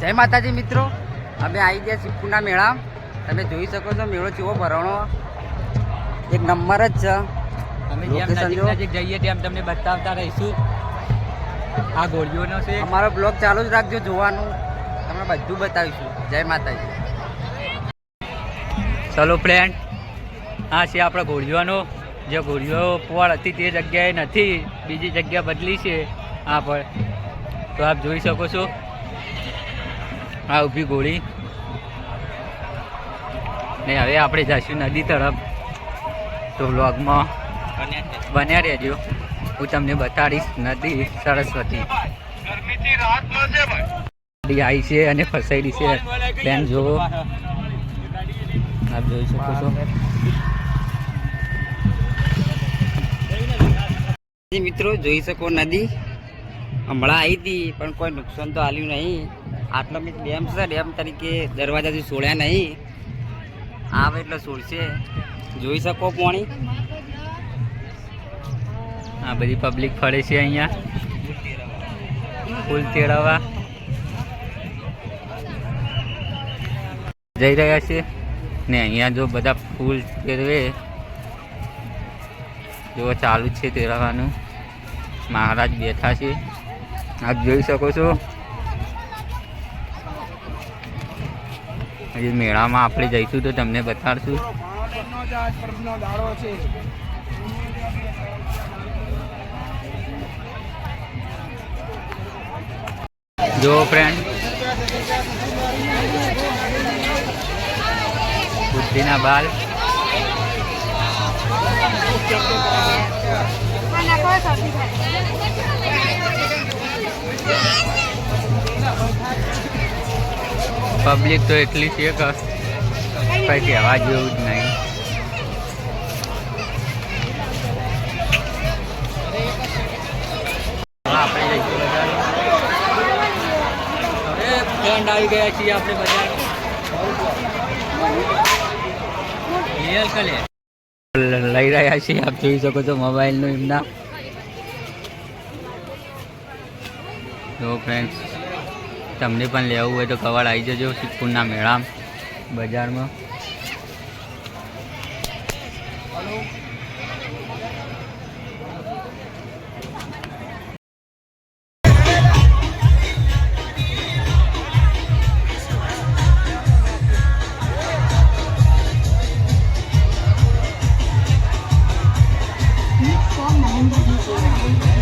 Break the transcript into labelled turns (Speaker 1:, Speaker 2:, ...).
Speaker 1: જય માતાજી મિત્રો. અમે આવી ગયા સિપુના મેળા. તમે જોઈ શકો છો મેળો ચેવો ભરણો. એક નંબર જ છે.
Speaker 2: અમે જેમ નજીક જઈએ તેમ તમને બતાવતા રહીશું. આ ગોળીઓનો છે.
Speaker 1: અમારો બ્લોગ ચાલુ જ રાખજો જોવાનું. તમને બધું બતાવીશું. જય માતાજી.
Speaker 2: ચલો ફ્રેન્ડ આ છે આપણા ગોળીઓનો. જે ઘોડીઓ પોળ હતી તે જગ્યાએ નથી બીજી જગ્યા બદલી છે. આ પર તો આપ જોઈ શકો છો. આ ઊભી ગોળી. ને હવે આપણે જઈશું નદી તરફ. તો વ્લોગમાં બન્યા રહેજો. હું તમને બતાડીશ નદી સરસ્વતી. નદી આવી છે અને ફસાયેલી છે. બેન જોવો આપ જોઈ શકો છો.
Speaker 1: મિત્રો, જોઈ શકો નદી. હમણાં આવી હતી, પણ કોઈ નુકસાન તો આવ્યું નહીં. આટલો બી ડેમ છે ડેમ તરીકે દરવાજાથી છોડ્યા નહીં. આવે એટલે છોડશે જોઈ શકો પાણી?
Speaker 2: આ બધી પબ્લિક ફરે છે અહીંયા. ફૂલ તેડાવવા જઈ રહ્યા છે. ને અહીંયા જો બધા ફૂલ તેરવે જો ચાલુ જ છે તેરાવાનું મહારાજ બેઠા છે. આપ જોઈ શકો છો. હજી મેળામાં આપણે જઈશું તો તમને બતાડશું. જો ફ્રેન્ડ બુદ્ધિના બાલ. પબ્લિક તો એટલી છે કે કંઈ કહેવા જેવું જ નહીં. ફ્રેન્ડ આવી ગયા છીએ આપણે બજાર. લઈ રહ્યા છીએ, આપ જોઈ શકો છો મોબાઈલનું એમના. જો ફ્રેન્ડ્સ તમને પણ લેવું હોય તો કવાડ આવી જજો સિદ્ધપુરના મેળા બજારમાં Thank you.